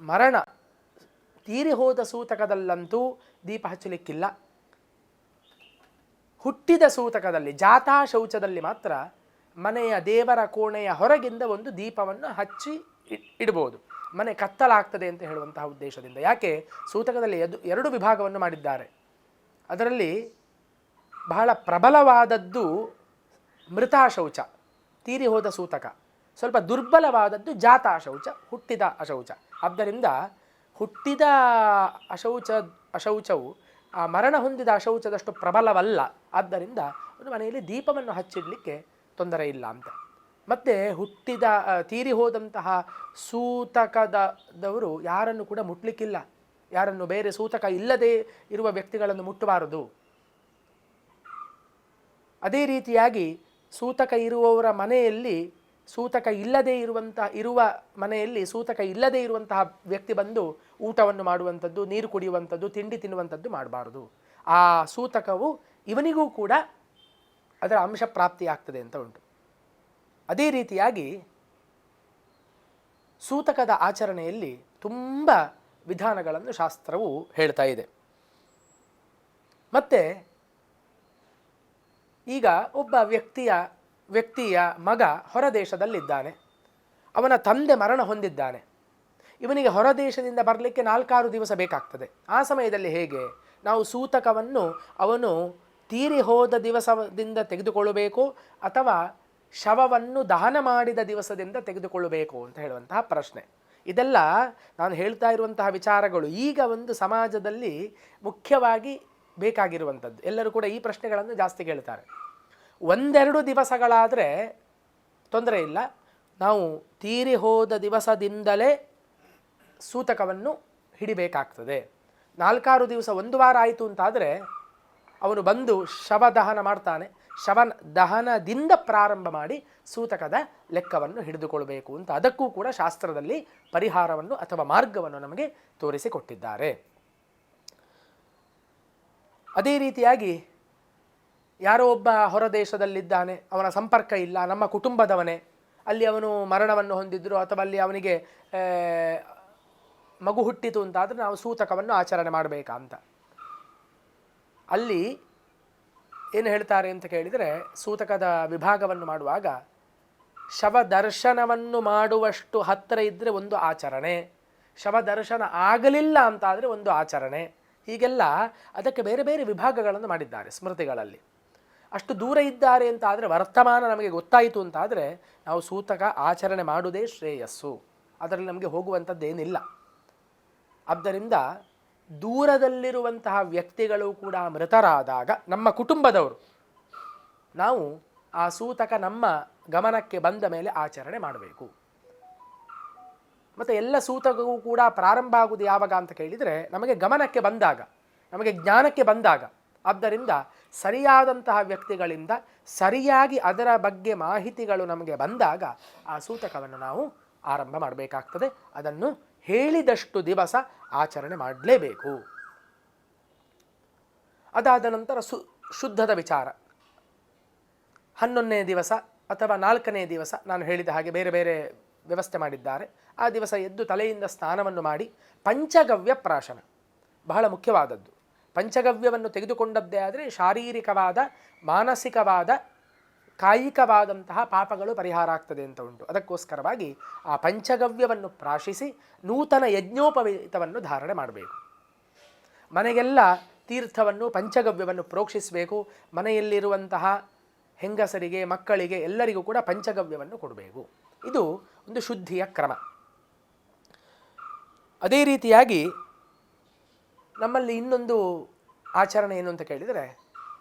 ಮರಣ ತೀರಿ ಹೋದ ಸೂತಕದಲ್ಲಂತೂ ದೀಪ ಹಚ್ಚಲಿಕ್ಕಿಲ್ಲ. ಹುಟ್ಟಿದ ಸೂತಕದಲ್ಲಿ ಜಾತಾ ಶೌಚದಲ್ಲಿ ಮಾತ್ರ ಮನೆಯ ದೇವರ ಕೋಣೆಯ ಹೊರಗಿಂದ ಒಂದು ದೀಪವನ್ನು ಹಚ್ಚಿ ಇಡಬಹುದು. ಮನೆ ಕತ್ತಲಾಗ್ತದೆ ಅಂತ ಹೇಳುವಂತಹ ಉದ್ದೇಶದಿಂದ. ಯಾಕೆ? ಸೂತಕದಲ್ಲಿ ಎದು, ಎರಡು ವಿಭಾಗವನ್ನು ಮಾಡಿದ್ದಾರೆ. ಅದರಲ್ಲಿ ಬಹಳ ಪ್ರಬಲವಾದದ್ದು ಮೃತ ಶೌಚ ತೀರಿ ಹೋದ ಸೂತಕ. ಸ್ವಲ್ಪ ದುರ್ಬಲವಾದದ್ದು ಜಾತ ಅಶೌಚ ಹುಟ್ಟಿದ ಅಶೌಚ. ಆದ್ದರಿಂದ ಹುಟ್ಟಿದ ಅಶೌಚ, ಅಶೌಚವು ಆ ಮರಣ ಹೊಂದಿದ ಅಶೌಚದಷ್ಟು ಪ್ರಬಲವಲ್ಲ. ಆದ್ದರಿಂದ ಒಂದು ಮನೆಯಲ್ಲಿ ದೀಪವನ್ನು ಹಚ್ಚಿಡಲಿಕ್ಕೆ ತೊಂದರೆ ಇಲ್ಲ ಅಂತ. ಮತ್ತು ಹುಟ್ಟಿದ ತೀರಿ ಹೋದಂತಹ ಸೂತಕದವರು ಯಾರನ್ನು ಕೂಡ ಮುಟ್ಲಿಕ್ಕಿಲ್ಲ. ಯಾರನ್ನು ಬೇರೆ ಸೂತಕ ಇಲ್ಲದೆ ಇರುವ ವ್ಯಕ್ತಿಗಳನ್ನು ಮುಟ್ಟಬಾರದು. ಅದೇ ರೀತಿಯಾಗಿ ಸೂತಕ ಇರುವವರ ಮನೆಯಲ್ಲಿ ಸೂತಕ ಇಲ್ಲದೇ ಇರುವಂತಹ, ಇರುವ ಮನೆಯಲ್ಲಿ ಸೂತಕ ಇಲ್ಲದೇ ಇರುವಂತಹ ವ್ಯಕ್ತಿ ಬಂದು ಊಟವನ್ನು ಮಾಡುವಂಥದ್ದು, ನೀರು ಕುಡಿಯುವಂಥದ್ದು, ತಿಂಡಿ ತಿನ್ನುವಂಥದ್ದು ಮಾಡಬಾರದು. ಆ ಸೂತಕವು ಇವನಿಗೂ ಕೂಡ ಅದರ ಅಂಶ ಪ್ರಾಪ್ತಿಯಾಗ್ತದೆ ಅಂತ ಉಂಟು. ಅದೇ ರೀತಿಯಾಗಿ ಸೂತಕದ ಆಚರಣೆಯಲ್ಲಿ ತುಂಬ ವಿಧಾನಗಳನ್ನು ಶಾಸ್ತ್ರವು ಹೇಳ್ತಾ ಇದೆ. ಮತ್ತು ಈಗ ಒಬ್ಬ ವ್ಯಕ್ತಿಯ ವ್ಯಕ್ತಿಯ ಮಗ ಹೊರದೇಶದಲ್ಲಿದ್ದಾನೆ. ಅವನ ತಂದೆ ಮರಣ ಹೊಂದಿದ್ದಾನೆ. ಇವನಿಗೆ ಹೊರದೇಶದಿಂದ ಬರಲಿಕ್ಕೆ ನಾಲ್ಕಾರು ದಿವಸ ಬೇಕಾಗ್ತದೆ. ಆ ಸಮಯದಲ್ಲಿ ಹೇಗೆ? ನಾವು ಸೂತಕವನ್ನು ಅವನು ತೀರಿ ಹೋದ ದಿವಸದಿಂದ ತೆಗೆದುಕೊಳ್ಳಬೇಕು ಅಥವಾ ಶವವನ್ನು ದಹನ ಮಾಡಿದ ದಿವಸದಿಂದ ತೆಗೆದುಕೊಳ್ಳಬೇಕು ಅಂತ ಹೇಳುವಂತಹ ಪ್ರಶ್ನೆ. ಇದೆಲ್ಲ ನಾನು ಹೇಳ್ತಾ ಇರುವಂತಹ ವಿಚಾರಗಳು ಈಗ ಒಂದು ಸಮಾಜದಲ್ಲಿ ಮುಖ್ಯವಾಗಿ ಬೇಕಾಗಿರುವಂಥದ್ದು. ಎಲ್ಲರೂ ಕೂಡ ಈ ಪ್ರಶ್ನೆಗಳನ್ನು ಜಾಸ್ತಿ ಕೇಳ್ತಾರೆ. ಒಂದೆರಡು ದಿವಸಗಳಾದರೆ ತೊಂದರೆ ಇಲ್ಲ. ನಾವು ತೀರಿ ಹೋದ ದಿವಸದಿಂದಲೇ ಸೂತಕವನ್ನು ಹಿಡಿಬೇಕಾಗ್ತದೆ. ನಾಲ್ಕಾರು ದಿವಸ ಒಂದು ವಾರ ಆಯಿತು ಅಂತಾದರೆ ಅವನು ಬಂದು ಶವ ದಹನ ಮಾಡ್ತಾನೆ. ಶವ ದಹನದಿಂದ ಪ್ರಾರಂಭ ಮಾಡಿ ಸೂತಕದ ಲೆಕ್ಕವನ್ನು ಹಿಡಿದುಕೊಳ್ಬೇಕು ಅಂತ ಅದಕ್ಕೂ ಕೂಡ ಶಾಸ್ತ್ರದಲ್ಲಿ ಪರಿಹಾರವನ್ನು ಅಥವಾ ಮಾರ್ಗವನ್ನು ನಮಗೆ ತೋರಿಸಿಕೊಟ್ಟಿದ್ದಾರೆ. ಅದೇ ರೀತಿಯಾಗಿ ಯಾರೋ ಒಬ್ಬ ಹೊರದೇಶದಲ್ಲಿದ್ದಾನೆ, ಅವನ ಸಂಪರ್ಕ ಇಲ್ಲ, ನಮ್ಮ ಕುಟುಂಬದವನೇ, ಅಲ್ಲಿ ಅವನು ಮರಣವನ್ನು ಹೊಂದಿದ್ರು ಅಥವಾ ಅಲ್ಲಿ ಅವನಿಗೆ ಮಗು ಹುಟ್ಟಿತು ಅಂತಾದರೆ ನಾವು ಸೂತಕವನ್ನು ಆಚರಣೆ ಮಾಡಬೇಕಾ ಅಂತ ಅಲ್ಲಿ ಏನು ಹೇಳ್ತಾರೆ ಅಂತ ಕೇಳಿದರೆ ಸೂತಕದ ವಿಭಾಗವನ್ನು ಮಾಡುವಾಗ ಶವ ದರ್ಶನವನ್ನು ಮಾಡುವಷ್ಟು ಹತ್ತಿರ ಇದ್ದರೆ ಒಂದು ಆಚರಣೆ ಶವ ದರ್ಶನ ಆಗಲಿಲ್ಲ ಅಂತಾದರೆ ಒಂದು ಆಚರಣೆ. ಹೀಗೆಲ್ಲ ಅದಕ್ಕೆ ಬೇರೆ ಬೇರೆ ವಿಭಾಗಗಳನ್ನು ಮಾಡಿದ್ದಾರೆ ಸ್ಮೃತಿಗಳಲ್ಲಿ. ಅಷ್ಟು ದೂರ ಇದ್ದಾರೆ ಅಂತ ಆದರೆ ವರ್ತಮಾನ ನಮಗೆ ಗೊತ್ತಾಯಿತು ಅಂತಾದರೆ ನಾವು ಸೂತಕ ಆಚರಣೆ ಮಾಡುವುದೇ ಶ್ರೇಯಸ್ಸು. ಅದರಲ್ಲಿ ನಮಗೆ ಹೋಗುವಂಥದ್ದೇನಿಲ್ಲ. ಆದ್ದರಿಂದ ದೂರದಲ್ಲಿರುವಂತಹ ವ್ಯಕ್ತಿಗಳು ಕೂಡ ಮೃತರಾದಾಗ ನಮ್ಮ ಕುಟುಂಬದವರು, ನಾವು ಆ ಸೂತಕ ನಮ್ಮ ಗಮನಕ್ಕೆ ಬಂದ ಮೇಲೆ ಆಚರಣೆ ಮಾಡಬೇಕು. ಮತ್ತು ಎಲ್ಲ ಸೂತಕವೂ ಕೂಡ ಪ್ರಾರಂಭ ಆಗುವುದು ಯಾವಾಗ ಅಂತ ಕೇಳಿದರೆ ನಮಗೆ ಗಮನಕ್ಕೆ ಬಂದಾಗ, ನಮಗೆ ಜ್ಞಾನಕ್ಕೆ ಬಂದಾಗ. ಆದ್ದರಿಂದ ಸರಿಯಾದಂತಹ ವ್ಯಕ್ತಿಗಳಿಂದ ಸರಿಯಾಗಿ ಅದರ ಬಗ್ಗೆ ಮಾಹಿತಿಗಳು ನಮಗೆ ಬಂದಾಗ ಆ ಸೂತಕವನ್ನು ನಾವು ಆರಂಭ ಮಾಡಬೇಕಾಗ್ತದೆ. ಅದನ್ನು ಹೇಳಿದಷ್ಟು ದಿವಸ ಆಚರಣೆ ಮಾಡಲೇಬೇಕು. ಅದಾದ ನಂತರ ಸು, ಶುದ್ಧದ ವಿಚಾರ. ಹನ್ನೊಂದನೇ ದಿವಸ ಅಥವಾ ನಾಲ್ಕನೇ ದಿವಸ ನಾನು ಹೇಳಿದ ಹಾಗೆ ಬೇರೆ ಬೇರೆ ವ್ಯವಸ್ಥೆ ಮಾಡಿದ್ದಾರೆ. ಆ ದಿವಸ ಎದ್ದು ತಲೆಯಿಂದ ಸ್ನಾನವನ್ನು ಮಾಡಿ ಪಂಚಗವ್ಯ ಪ್ರಾಶನ. ಬಹಳ ಮುಖ್ಯವಾದದ್ದು. ಪಂಚಗವ್ಯವನ್ನು ತೆಗೆದುಕೊಂಡದ್ದೇ ಆದರೆ ಶಾರೀರಿಕವಾದ, ಮಾನಸಿಕವಾದ ಕಾಯಿಕವಾದಂತಹ ಪಾಪಗಳು ಪರಿಹಾರ ಆಗ್ತದೆ ಅಂತ ಉಂಟು. ಅದಕ್ಕೋಸ್ಕರವಾಗಿ ಆ ಪಂಚಗವ್ಯವನ್ನು ಪ್ರಾಶಿಸಿ ನೂತನ ಯಜ್ಞೋಪವೀತವನ್ನು ಧಾರಣೆ ಮಾಡಬೇಕು. ಮನೆಗೆಲ್ಲ ತೀರ್ಥವನ್ನು, ಪಂಚಗವ್ಯವನ್ನು ಪ್ರೋಕ್ಷಿಸಬೇಕು. ಮನೆಯಲ್ಲಿರುವಂತಹ ಹೆಂಗಸರಿಗೆ, ಮಕ್ಕಳಿಗೆ ಎಲ್ಲರಿಗೂ ಕೂಡ ಪಂಚಗವ್ಯವನ್ನು ಕೊಡಬೇಕು. ಇದು ಒಂದು ಶುದ್ಧಿಯ ಕ್ರಮ. ಅದೇ ರೀತಿಯಾಗಿ ನಮ್ಮಲ್ಲಿ ಇನ್ನೊಂದು ಆಚರಣೆ ಏನು ಅಂತ ಕೇಳಿದರೆ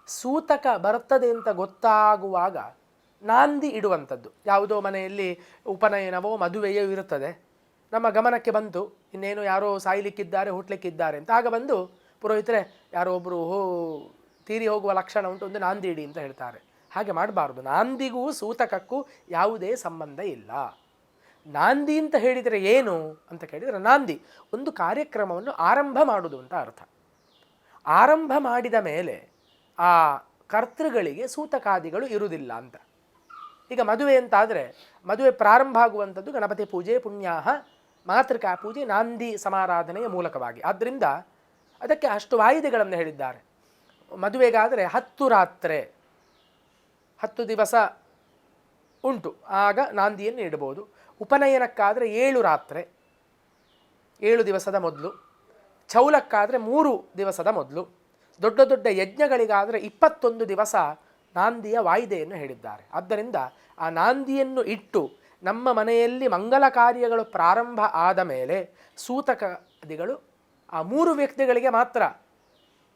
ಸೂತಕ ಬರ್ತದೆ ಅಂತ ಗೊತ್ತಾಗುವಾಗ ನಾಂದಿ ಇಡುವಂಥದ್ದು. ಯಾವುದೋ ಮನೆಯಲ್ಲಿ ಉಪನಯನವೋ ಮದುವೆಯೋ ಇರುತ್ತದೆ. ನಮ್ಮ ಗಮನಕ್ಕೆ ಬಂತು ಇನ್ನೇನು ಯಾರೋ ಸಾಯ್ಲಿಕ್ಕಿದ್ದಾರೆ, ಹುಟ್ಲಿಕ್ಕಿದ್ದಾರೆ ಅಂತ. ಆಗ ಬಂದು ಪುರೋಹಿತರೆ, ಯಾರೋ ಒಬ್ಬರು ಹೋ ತೀರಿ ಹೋಗುವ ಲಕ್ಷಣ ಉಂಟು ಒಂದು ನಾಂದಿ ಇಡಿ ಅಂತ ಹೇಳ್ತಾರೆ. ಹಾಗೆ ಮಾಡಬಾರ್ದು. ನಾಂದಿಗೂ ಸೂತಕಕ್ಕೂ ಯಾವುದೇ ಸಂಬಂಧ ಇಲ್ಲ. ನಾಂದಿ ಅಂತ ಹೇಳಿದರೆ ಏನು ಅಂತ ಕೇಳಿದರೆ ನಾಂದಿ, ಒಂದು ಕಾರ್ಯಕ್ರಮವನ್ನು ಆರಂಭ ಮಾಡುವುದು ಅಂತ ಅರ್ಥ. ಆರಂಭ ಮಾಡಿದ ಮೇಲೆ ಆ ಕರ್ತೃಗಳಿಗೆ ಸೂತಕಾದಿಗಳು ಇರುವುದಿಲ್ಲ ಅಂತ. ಈಗ ಮದುವೆ ಅಂತಾದರೆ ಮದುವೆ ಪ್ರಾರಂಭ ಆಗುವಂಥದ್ದು ಗಣಪತಿ ಪೂಜೆ, ಪುಣ್ಯಾಹ, ಮಾತೃಕಾ ಪೂಜೆ, ನಾಂದಿ ಸಮಾರಾಧನೆಯ ಮೂಲಕವಾಗಿ. ಆದ್ದರಿಂದ ಅದಕ್ಕೆ ಅಷ್ಟು ವಾಯಿದೆಗಳನ್ನು ಹೇಳಿದ್ದಾರೆ. ಮದುವೆಗಾದರೆ ಹತ್ತು ರಾತ್ರೆ, ಹತ್ತು ದಿವಸ ಉಂಟು. ಆಗ ನಾಂದಿಯನ್ನು ಇಡ್ಬೋದು ಉಪನಯನಕ್ಕಾದರೆ ಏಳು ರಾತ್ರೆ, ಏಳು ದಿವಸದ ಮೊದಲು. ಚೌಲಕ್ಕಾದರೆ ಮೂರು ದಿವಸದ ಮೊದಲು. ದೊಡ್ಡ ದೊಡ್ಡ ಯಜ್ಞಗಳಿಗಾದರೆ ಇಪ್ಪತ್ತೊಂದು ದಿವಸ ನಾಂದಿಯ ವಾಯಿದೆಯನ್ನು ಹೇಳಿದ್ದಾರೆ. ಆದ್ದರಿಂದ ಆ ನಾಂದಿಯನ್ನು ಇಟ್ಟು ನಮ್ಮ ಮನೆಯಲ್ಲಿ ಮಂಗಲ ಕಾರ್ಯಗಳು ಪ್ರಾರಂಭ ಆದ ಮೇಲೆ ಸೂತಕಾದಿಗಳು ಆ ಮೂರು ವ್ಯಕ್ತಿಗಳಿಗೆ ಮಾತ್ರ.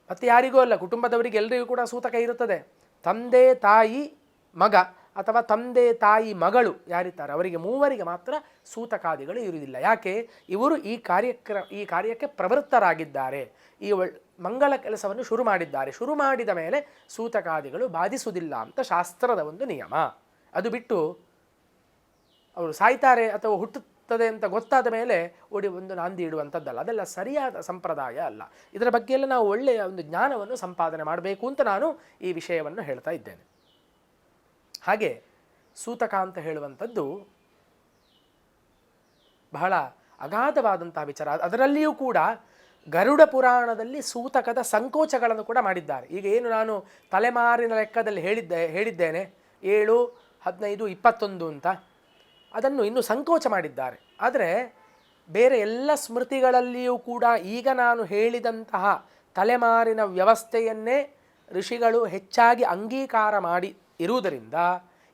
ಮತ್ತು ಯಾರಿಗೂ ಅಲ್ಲ, ಕುಟುಂಬದವರಿಗೆ ಎಲ್ಲರಿಗೂ ಕೂಡ ಸೂತಕ ಇರುತ್ತದೆ. ತಂದೆ, ತಾಯಿ, ಮಗ. ಅಥವಾ ತಂದೆ, ತಾಯಿ, ಮಗಳು ಯಾರಿದ್ದಾರೆ ಅವರಿಗೆ ಮೂವರಿಗೆ ಮಾತ್ರ ಸೂತಕಾದಿಗಳು ಇರುವುದಿಲ್ಲ. ಯಾಕೆ? ಇವರು ಈ ಕಾರ್ಯಕ್ರಮ ಈ ಕಾರ್ಯಕ್ಕೆ ಪ್ರವೃತ್ತರಾಗಿದ್ದಾರೆ. ಈ ಮಂಗಳ ಕೆಲಸವನ್ನು ಶುರು ಮಾಡಿದ್ದಾರೆ. ಶುರು ಮಾಡಿದ ಮೇಲೆ ಸೂತಕಾದಿಗಳು ಬಾಧಿಸುವುದಿಲ್ಲ ಅಂತ ಶಾಸ್ತ್ರದ ಒಂದು ನಿಯಮ. ಅದು ಬಿಟ್ಟು ಅವರು ಸಾಯ್ತಾರೆ ಅಥವಾ ಹುಟ್ಟುತ್ತದೆ ಅಂತ ಗೊತ್ತಾದ ಮೇಲೆ ಓಡಿ ಒಂದು ನಾಂದಿ ಇಡುವಂಥದ್ದಲ್ಲ. ಅದೆಲ್ಲ ಸರಿಯಾದ ಸಂಪ್ರದಾಯ ಅಲ್ಲ. ಇದರ ಬಗ್ಗೆ ಎಲ್ಲ ನಾವು ಒಳ್ಳೆಯ ಒಂದು ಜ್ಞಾನವನ್ನು ಸಂಪಾದನೆ ಮಾಡಬೇಕು ಅಂತ ನಾನು ಈ ವಿಷಯವನ್ನು ಹೇಳ್ತಾ ಇದ್ದೇನೆ. ಹಾಗೆ ಸೂತಕ ಅಂತ ಹೇಳುವಂಥದ್ದು ಬಹಳ ಅಗಾಧವಾದಂತಹ ವಿಚಾರ. ಅದರಲ್ಲಿಯೂ ಕೂಡ ಗರುಡ ಪುರಾಣದಲ್ಲಿ ಸೂತಕದ ಸಂಕೋಚಗಳನ್ನು ಕೂಡ ಮಾಡಿದ್ದಾರೆ. ಈಗ ಏನು ನಾನು ತಲೆಮಾರಿನ ಲೆಕ್ಕದಲ್ಲಿ ಹೇಳಿದ್ದೆ, ಹೇಳಿದ್ದೇನೆ, ಏಳು, ಹದಿನೈದು, ಇಪ್ಪತ್ತೊಂದು ಅಂತ. ಅದನ್ನು ಇನ್ನೂ ಸಂಕೋಚ ಮಾಡಿದ್ದಾರೆ. ಆದರೆ ಬೇರೆ ಎಲ್ಲ ಸ್ಮೃತಿಗಳಲ್ಲಿಯೂ ಕೂಡ ಈಗ ನಾನು ಹೇಳಿದಂತಹ ತಲೆಮಾರಿನ ವ್ಯವಸ್ಥೆಯನ್ನೇ ಋಷಿಗಳು ಹೆಚ್ಚಾಗಿ ಅಂಗೀಕಾರ ಮಾಡಿ ಇರುವುದರಿಂದ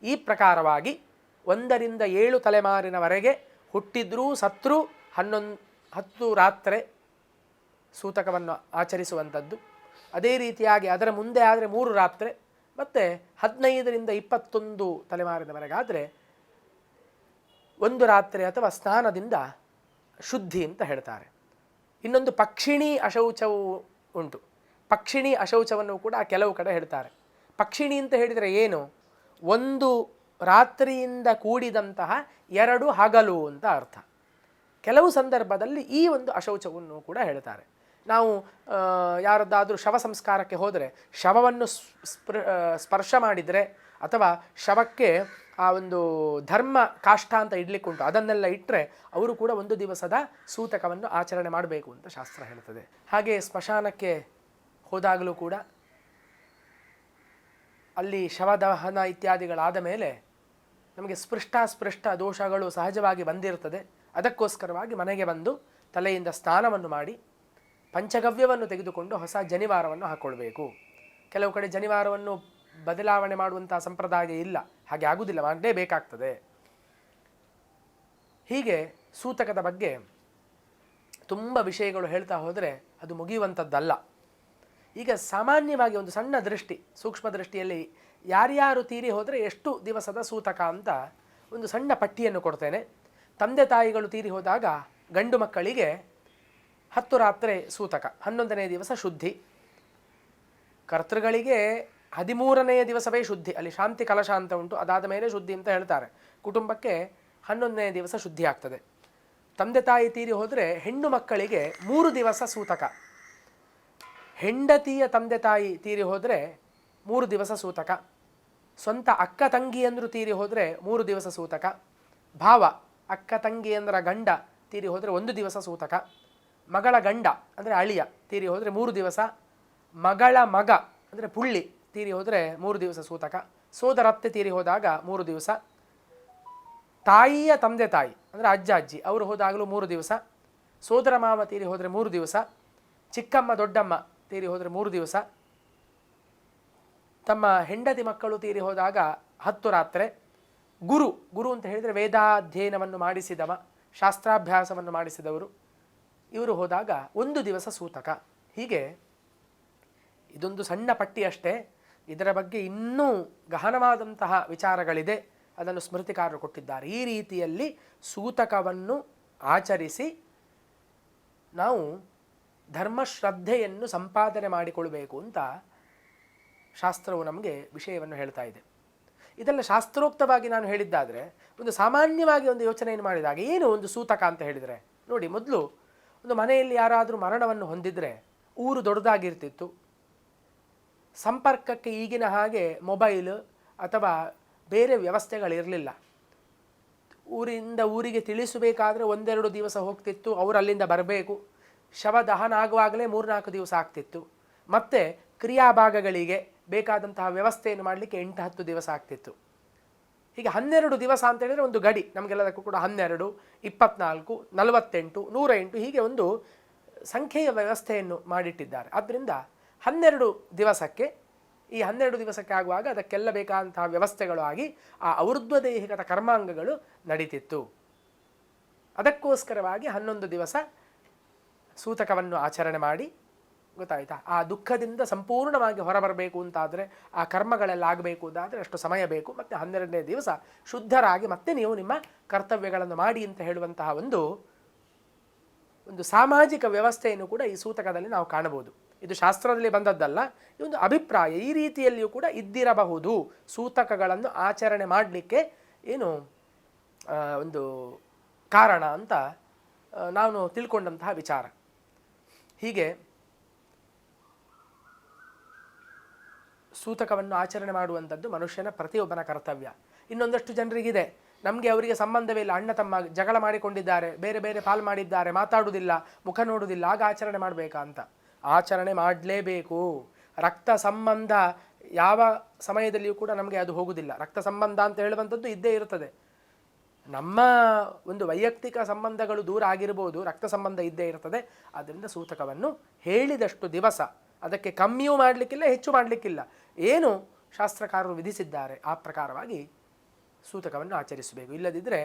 ಈ ಪ್ರಕಾರವಾಗಿ ಒಂದರಿಂದ ಏಳು ತಲೆಮಾರಿನವರೆಗೆ ಹುಟ್ಟಿದ್ರೂ ಸತ್ರು ಹನ್ನೊಂದು, ಹತ್ತು ರಾತ್ರೆ ಸೂತಕವನ್ನು ಆಚರಿಸುವಂಥದ್ದು. ಅದೇ ರೀತಿಯಾಗಿ ಅದರ ಮುಂದೆ ಆದರೆ ಮೂರು ರಾತ್ರೆ, ಮತ್ತು ಹದಿನೈದರಿಂದ ಇಪ್ಪತ್ತೊಂದು ತಲೆಮಾರಿನವರೆಗಾದರೆ ಒಂದು ರಾತ್ರಿ ಅಥವಾ ಸ್ನಾನದಿಂದ ಶುದ್ಧಿ ಅಂತ ಹೇಳ್ತಾರೆ. ಇನ್ನೊಂದು ಪಕ್ಷಿಣಿ ಅಶೌಚವು ಉಂಟು. ಪಕ್ಷಿಣಿ ಅಶೌಚವನ್ನು ಕೂಡ ಕೆಲವು ಕಡೆ ಹೇಳ್ತಾರೆ. ಪಕ್ಷಿಣಿ ಅಂತ ಹೇಳಿದರೆ ಏನು? ಒಂದು ರಾತ್ರಿಯಿಂದ ಕೂಡಿದಂತಹ ಎರಡು ಹಗಲು ಅಂತ ಅರ್ಥ. ಕೆಲವು ಸಂದರ್ಭದಲ್ಲಿ ಈ ಒಂದು ಅಶೌಚವನ್ನು ಕೂಡ ಹೇಳ್ತಾರೆ. ನಾವು ಯಾರದ್ದಾದರೂ ಶವ ಸಂಸ್ಕಾರಕ್ಕೆ ಹೋದರೆ, ಶವವನ್ನು ಸ್ಪರ್ಶ ಮಾಡಿದರೆ ಅಥವಾ ಶವಕ್ಕೆ ಆ ಒಂದು ಧರ್ಮ ಕಾಷ್ಟ ಅಂತ ಇಡ್ಲಿಕ್ಕುಂಟು, ಅದನ್ನೆಲ್ಲ ಇಟ್ಟರೆ ಅವರು ಕೂಡ ಒಂದು ದಿವಸದ ಸೂತಕವನ್ನು ಆಚರಣೆ ಮಾಡಬೇಕು ಅಂತ ಶಾಸ್ತ್ರ ಹೇಳ್ತದೆ. ಹಾಗೆ ಸ್ಮಶಾನಕ್ಕೆ ಹೋದಾಗಲೂ ಕೂಡ ಅಲ್ಲಿ ಶವದಹನ ಇತ್ಯಾದಿಗಳಾದ ಮೇಲೆ ನಮಗೆ ಸ್ಪೃಷ್ಟಾಸ್ಪೃಷ್ಟ ದೋಷಗಳು ಸಹಜವಾಗಿ ಬಂದಿರುತ್ತದೆ. ಅದಕ್ಕೋಸ್ಕರವಾಗಿ ಮನೆಗೆ ಬಂದು ತಲೆಯಿಂದ ಸ್ನಾನವನ್ನು ಮಾಡಿ ಪಂಚಗವ್ಯವನ್ನು ತೆಗೆದುಕೊಂಡು ಹೊಸ ಜನಿವಾರವನ್ನು ಹಾಕ್ಕೊಳ್ಬೇಕು ಕೆಲವು ಕಡೆ ಜನಿವಾರವನ್ನು ಬದಲಾವಣೆ ಮಾಡುವಂಥ ಸಂಪ್ರದಾಯ ಇಲ್ಲ. ಹಾಗೆ ಆಗುವುದಿಲ್ಲ ಮಾಡಲೇಬೇಕಾಗ್ತದೆ ಹೀಗೆ ಸೂತಕದ ಬಗ್ಗೆ ತುಂಬ ವಿಷಯಗಳು ಹೇಳ್ತಾ ಹೋದರೆ ಅದು ಮುಗಿಯುವಂಥದ್ದಲ್ಲ. ಈಗ ಸಾಮಾನ್ಯವಾಗಿ ಒಂದು ಸಣ್ಣ ದೃಷ್ಟಿ, ಸೂಕ್ಷ್ಮ ದೃಷ್ಟಿಯಲ್ಲಿ ಯಾರ್ಯಾರು ತೀರಿ ಹೋದರೆ ಎಷ್ಟು ದಿವಸದ ಸೂತಕ ಅಂತ ಒಂದು ಸಣ್ಣ ಪಟ್ಟಿಯನ್ನು ಕೊಡ್ತೇನೆ. ತಂದೆ ತಾಯಿಗಳು ತೀರಿ ಹೋದಾಗ ಗಂಡು ಮಕ್ಕಳಿಗೆ ಹತ್ತು ರಾತ್ರಿ ಸೂತಕ, ಹನ್ನೊಂದನೇ ದಿವಸ ಶುದ್ಧಿ. ಕರ್ತೃಗಳಿಗೆ ಹದಿಮೂರನೆಯ ದಿವಸವೇ ಶುದ್ಧಿ, ಅಲ್ಲಿ ಶಾಂತಿ ಕಲಶ ಅಂತ ಉಂಟು, ಅದಾದ ಮೇಲೆ ಶುದ್ಧಿ ಅಂತ ಹೇಳ್ತಾರೆ. ಕುಟುಂಬಕ್ಕೆ ಹನ್ನೊಂದನೇ ದಿವಸ ಶುದ್ಧಿ ಆಗ್ತದೆ. ತಂದೆ ತಾಯಿ ತೀರಿ ಹೋದರೆ ಹೆಣ್ಣು ಮಕ್ಕಳಿಗೆ ಮೂರು ದಿವಸ ಸೂತಕ. ಹೆಂಡತಿಯ ತಂದೆ ತಾಯಿ ತೀರಿ ಹೋದರೆ ಮೂರು ದಿವಸ ಸೂತಕ. ಸ್ವಂತ ಅಕ್ಕ ತಂಗಿಯಂದರು ತೀರಿ ಹೋದರೆ ಮೂರು ದಿವಸ ಸೂತಕ. ಭಾವ, ಅಕ್ಕ ತಂಗಿ ಅಂದ್ರ ಗಂಡ ತೀರಿ ಹೋದರೆ ಒಂದು ದಿವಸ ಸೂತಕ. ಮಗಳ ಗಂಡ ಅಂದರೆ ಅಳಿಯ ತೀರಿ ಹೋದರೆ ಮೂರು ದಿವಸ. ಮಗಳ ಮಗ ಅಂದರೆ ಪುಳ್ಳಿ ತೀರಿ ಹೋದರೆ ಮೂರು ದಿವಸ ಸೂತಕ. ಸೋದರತ್ತೆ ತೀರಿ ಹೋದಾಗ ಮೂರು ದಿವಸ. ತಾಯಿಯ ತಂದೆ ತಾಯಿ ಅಂದರೆ ಅಜ್ಜ, ಅಜ್ಜಿ ಅವರು ಹೋದಾಗಲೂ ಮೂರು ದಿವಸ. ಸೋದರ ಮಾವ ತೀರಿ ಹೋದರೆ ಮೂರು ದಿವಸ. ಚಿಕ್ಕಮ್ಮ, ದೊಡ್ಡಮ್ಮ ತೀರಿ ಹೋದರೆ ಮೂರು ದಿವಸ. ತಮ್ಮ ಹೆಂಡತಿ ಮಕ್ಕಳು ತೀರಿ ಹೋದಾಗ ಹತ್ತು ರಾತ್ರೆ ಗುರು ಗುರು ಅಂತ ಹೇಳಿದರೆ ವೇದಾಧ್ಯಯನವನ್ನು ಮಾಡಿಸಿದವ, ಶಾಸ್ತ್ರಾಭ್ಯಾಸವನ್ನು ಮಾಡಿಸಿದವರು. ಇವರು ಹೋದಾಗ ಒಂದು ದಿವಸ ಸೂತಕ. ಹೀಗೆ ಇದೊಂದು ಸಣ್ಣ ಪಟ್ಟಿ ಅಷ್ಟೇ. ಇದರ ಬಗ್ಗೆ ಇನ್ನೂ ಗಹನವಾದಂತಹ ವಿಚಾರಗಳಿದೆ. ಅದನ್ನು ಸ್ಮೃತಿಕಾರರು ಕೊಟ್ಟಿದ್ದಾರೆ. ಈ ರೀತಿಯಲ್ಲಿ ಸೂತಕವನ್ನು ಆಚರಿಸಿ ನಾವು ಧರ್ಮಶ್ರದ್ಧೆಯನ್ನು ಸಂಪಾದನೆ ಮಾಡಿಕೊಳ್ಬೇಕು ಅಂತ ಶಾಸ್ತ್ರವು ನಮಗೆ ವಿಷಯವನ್ನು ಹೇಳ್ತಾ ಇದೆ. ಇದೆಲ್ಲ ಶಾಸ್ತ್ರೋಕ್ತವಾಗಿ ನಾನು ಹೇಳಿದ್ದಾದರೆ, ಒಂದು ಸಾಮಾನ್ಯವಾಗಿ ಒಂದು ಯೋಚನೆಯನ್ನು ಮಾಡಿದಾಗ ಏನು ಒಂದು ಸೂತಕ ಅಂತ ಹೇಳಿದರೆ, ನೋಡಿ ಮೊದಲು ಒಂದು ಮನೆಯಲ್ಲಿ ಯಾರಾದರೂ ಮರಣವನ್ನು ಹೊಂದಿದರೆ ಊರು ದೊಡ್ಡದಾಗಿರ್ತಿತ್ತು. ಸಂಪರ್ಕಕ್ಕೆ ಈಗಿನ ಹಾಗೆ ಮೊಬೈಲ್ ಅಥವಾ ಬೇರೆ ವ್ಯವಸ್ಥೆಗಳಿರಲಿಲ್ಲ. ಊರಿಂದ ಊರಿಗೆ ತಿಳಿಸಬೇಕಾದ್ರೆ ಒಂದೆರಡು ದಿವಸ ಹೋಗ್ತಿತ್ತು, ಅವರು ಅಲ್ಲಿಂದ ಬರಬೇಕು. ಶವ ದಹನ ಆಗುವಾಗಲೇ ಮೂರ್ನಾಲ್ಕು ದಿವಸ ಆಗ್ತಿತ್ತು. ಮತ್ತು ಕ್ರಿಯಾಭಾಗಗಳಿಗೆ ಬೇಕಾದಂತಹ ವ್ಯವಸ್ಥೆಯನ್ನು ಮಾಡಲಿಕ್ಕೆ ಎಂಟು ಹತ್ತು ದಿವಸ ಆಗ್ತಿತ್ತು. ಹೀಗೆ ಹನ್ನೆರಡು ದಿವಸ ಅಂತ ಹೇಳಿದರೆ ಒಂದು ಗಡಿ, ನಮಗೆಲ್ಲದಕ್ಕೂ ಕೂಡ ಹನ್ನೆರಡು, ಇಪ್ಪತ್ನಾಲ್ಕು, ನಲವತ್ತೆಂಟು ನೂರ ಎಂಟು ಹೀಗೆ ಒಂದು ಸಂಖ್ಯೆಯ ವ್ಯವಸ್ಥೆಯನ್ನು ಮಾಡಿಟ್ಟಿದ್ದಾರೆ. ಆದ್ದರಿಂದ ಹನ್ನೆರಡು ದಿವಸಕ್ಕೆ, ಈ ಹನ್ನೆರಡು ದಿವಸಕ್ಕೆ ಆಗುವಾಗ ಅದಕ್ಕೆಲ್ಲ ಬೇಕಾದಂತಹ ವ್ಯವಸ್ಥೆಗಳು ಆಗಿ ಆ ಔರ್ಧ್ವದೈಹಿಕದ ಕರ್ಮಾಂಗಗಳು ನಡೀತಿತ್ತು. ಅದಕ್ಕೋಸ್ಕರವಾಗಿ ಹನ್ನೊಂದು ದಿವಸ ಸೂತಕವನ್ನು ಆಚರಣೆ ಮಾಡಿ, ಗೊತ್ತಾಯ್ತಾ? ಆ ದುಃಖದಿಂದ ಸಂಪೂರ್ಣವಾಗಿ ಹೊರಬರಬೇಕು ಅಂತಾದರೆ, ಆ ಕರ್ಮಗಳೆಲ್ಲ ಆಗಬೇಕು ಅಂತಾದರೆ ಅಷ್ಟು ಸಮಯ ಬೇಕು. ಮತ್ತು ಹನ್ನೆರಡನೇ ದಿವಸ ಶುದ್ಧರಾಗಿ ಮತ್ತೆ ನೀವು ನಿಮ್ಮ ಕರ್ತವ್ಯಗಳನ್ನು ಮಾಡಿ ಅಂತ ಹೇಳುವಂತಹ ಒಂದು ಒಂದು ಸಾಮಾಜಿಕ ವ್ಯವಸ್ಥೆಯನ್ನು ಕೂಡ ಈ ಸೂತಕದಲ್ಲಿ ನಾವು ಕಾಣಬಹುದು. ಇದು ಶಾಸ್ತ್ರದಲ್ಲಿ ಬಂದದ್ದಲ್ಲ. ಈ ಒಂದು ಅಭಿಪ್ರಾಯ ಈ ರೀತಿಯಲ್ಲಿಯೂ ಕೂಡ ಇದ್ದಿರಬಹುದು. ಸೂತಕಗಳನ್ನು ಆಚರಣೆ ಮಾಡಲಿಕ್ಕೆ ಏನು ಒಂದು ಕಾರಣ ಅಂತ ನಾನು ತಿಳ್ಕೊಂಡಂತಹ ವಿಚಾರ. ಹೀಗೆ ಸೂತಕವನ್ನು ಆಚರಣೆ ಮಾಡುವಂಥದ್ದು ಮನುಷ್ಯನ ಪ್ರತಿಯೊಬ್ಬನ ಕರ್ತವ್ಯ. ಇನ್ನೊಂದಷ್ಟು ಜನರಿಗಿದೆ. ನಮಗೆ ಅವರಿಗೆ ಸಂಬಂಧವೇ ಇಲ್ಲ. ಅಣ್ಣ ತಮ್ಮ ಜಗಳ ಮಾಡಿಕೊಂಡಿದ್ದಾರೆ. ಬೇರೆ ಬೇರೆ ಪಾಲು ಮಾಡಿದ್ದಾರೆ. ಮಾತಾಡುವುದಿಲ್ಲ. ಮುಖ ನೋಡುವುದಿಲ್ಲ. ಆಗ ಆಚರಣೆ ಮಾಡಬೇಕಾ ಅಂತ. ಆಚರಣೆ ಮಾಡಲೇಬೇಕು. ರಕ್ತ ಸಂಬಂಧ ಯಾವ ಸಮಯದಲ್ಲಿಯೂ ಕೂಡ ನಮಗೆ ಅದು ಹೋಗುವುದಿಲ್ಲ. ರಕ್ತ ಸಂಬಂಧ ಅಂತ ಹೇಳುವಂಥದ್ದು ಇದ್ದೇ ಇರುತ್ತದೆ. ನಮ್ಮ ಒಂದು ವೈಯಕ್ತಿಕ ಸಂಬಂಧಗಳು ದೂರ ಆಗಿರ್ಬೋದು, ರಕ್ತ ಸಂಬಂಧ ಇದ್ದೇ ಇರ್ತದೆ. ಆದ್ದರಿಂದ ಸೂತಕವನ್ನು ಹೇಳಿದಷ್ಟು ದಿವಸ ಅದಕ್ಕೆ ಕಮ್ಮಿಯೂ ಮಾಡಲಿಕ್ಕಿಲ್ಲ, ಹೆಚ್ಚು ಮಾಡಲಿಕ್ಕಿಲ್ಲ. ಏನು ಶಾಸ್ತ್ರಕಾರರು ವಿಧಿಸಿದ್ದಾರೆ, ಆ ಪ್ರಕಾರವಾಗಿ ಸೂತಕವನ್ನು ಆಚರಿಸಬೇಕು. ಇಲ್ಲದಿದ್ದರೆ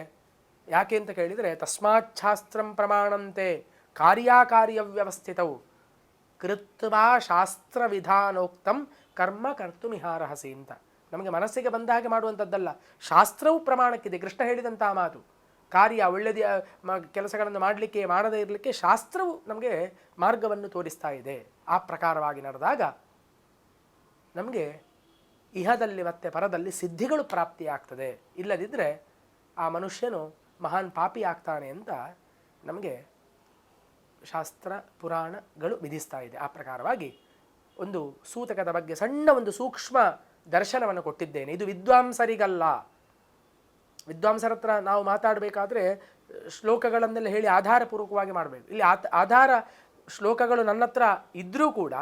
ಯಾಕೆ ಅಂತ ಕೇಳಿದರೆ, ತಸ್ಮಾತ್ ಶಾಸ್ತ್ರಂ ಪ್ರಮಾಣಂತೆ ಕಾರ್ಯಾಕಾರ್ಯ ವ್ಯವಸ್ಥಿತವು ಕೃತ್ವಾ ಶಾಸ್ತ್ರ ವಿಧಾನೋಕ್ತಂ ಕರ್ಮ ಕರ್ತುಮಿಹಾರಹಸಿ ಅಂತ. ನಮಗೆ ಮನಸ್ಸಿಗೆ ಬಂದ ಹಾಗೆ ಮಾಡುವಂಥದ್ದಲ್ಲ. ಶಾಸ್ತ್ರವು ಪ್ರಮಾಣಕ್ಕಿದೆ. ಕೃಷ್ಣ ಹೇಳಿದಂತಹ ಮಾತು. ಕಾರ್ಯ ಒಳ್ಳೆಯದ ಕೆಲಸಗಳನ್ನು ಮಾಡಲಿಕ್ಕೆ, ಮಾಡದೇ ಇರಲಿಕ್ಕೆ ಶಾಸ್ತ್ರವು ನಮಗೆ ಮಾರ್ಗವನ್ನು ತೋರಿಸ್ತಾ ಇದೆ. ಆ ಪ್ರಕಾರವಾಗಿ ನಡೆದಾಗ ನಮಗೆ ಇಹದಲ್ಲಿ ಮತ್ತೆ ಪರದಲ್ಲಿ ಸಿದ್ಧಿಗಳು ಪ್ರಾಪ್ತಿಯಾಗ್ತದೆ. ಇಲ್ಲದಿದ್ದರೆ ಆ ಮನುಷ್ಯನು ಮಹಾನ್ ಪಾಪಿ ಆಗ್ತಾನೆ ಅಂತ ನಮಗೆ ಶಾಸ್ತ್ರ, ಪುರಾಣಗಳು ವಿಧಿಸ್ತಾ ಇದೆ. ಆ ಪ್ರಕಾರವಾಗಿ ಒಂದು ಸೂತಕದ ಬಗ್ಗೆ ಸಣ್ಣ ಒಂದು ಸೂಕ್ಷ್ಮ ದರ್ಶನವನ್ನು ಕೊಟ್ಟಿದ್ದೇನೆ. ಇದು ವಿದ್ವಾಂಸರಿಗಲ್ಲ. ವಿದ್ವಾಂಸರ ಹತ್ರ ನಾವು ಮಾತಾಡಬೇಕಾದ್ರೆ ಶ್ಲೋಕಗಳನ್ನೆಲ್ಲ ಹೇಳಿ ಆಧಾರಪೂರ್ವಕವಾಗಿ ಮಾಡಬೇಕು. ಇಲ್ಲಿ ಆಧಾರ ಶ್ಲೋಕಗಳು ನನ್ನ ಹತ್ರ ಇದ್ದರೂ ಕೂಡ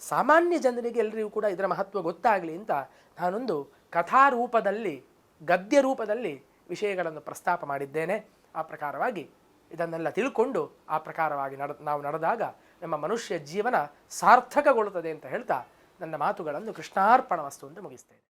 ಸಾಮಾನ್ಯ ಜನರಿಗೆ ಎಲ್ಲರಿಗೂ ಕೂಡ ಇದರ ಮಹತ್ವ ಗೊತ್ತಾಗಲಿ ಅಂತ ನಾನೊಂದು ಕಥಾರೂಪದಲ್ಲಿ ಗದ್ಯ ರೂಪದಲ್ಲಿ ವಿಷಯಗಳನ್ನು ಪ್ರಸ್ತಾಪ ಮಾಡಿದ್ದೇನೆ. ಆ ಪ್ರಕಾರವಾಗಿ ಇದನ್ನೆಲ್ಲ ತಿಳ್ಕೊಂಡು ಆ ಪ್ರಕಾರವಾಗಿ ನಡ, ನಾವು ನಡೆದಾಗ ನಮ್ಮ ಮನುಷ್ಯ ಜೀವನ ಸಾರ್ಥಕಗೊಳ್ಳುತ್ತದೆ ಅಂತ ಹೇಳ್ತಾ ನನ್ನ ಮಾತುಗಳನ್ನು ಕೃಷ್ಣಾರ್ಪಣ ವಸ್ತು ಅಂತ ಮುಗಿಸ್ತೇನೆ.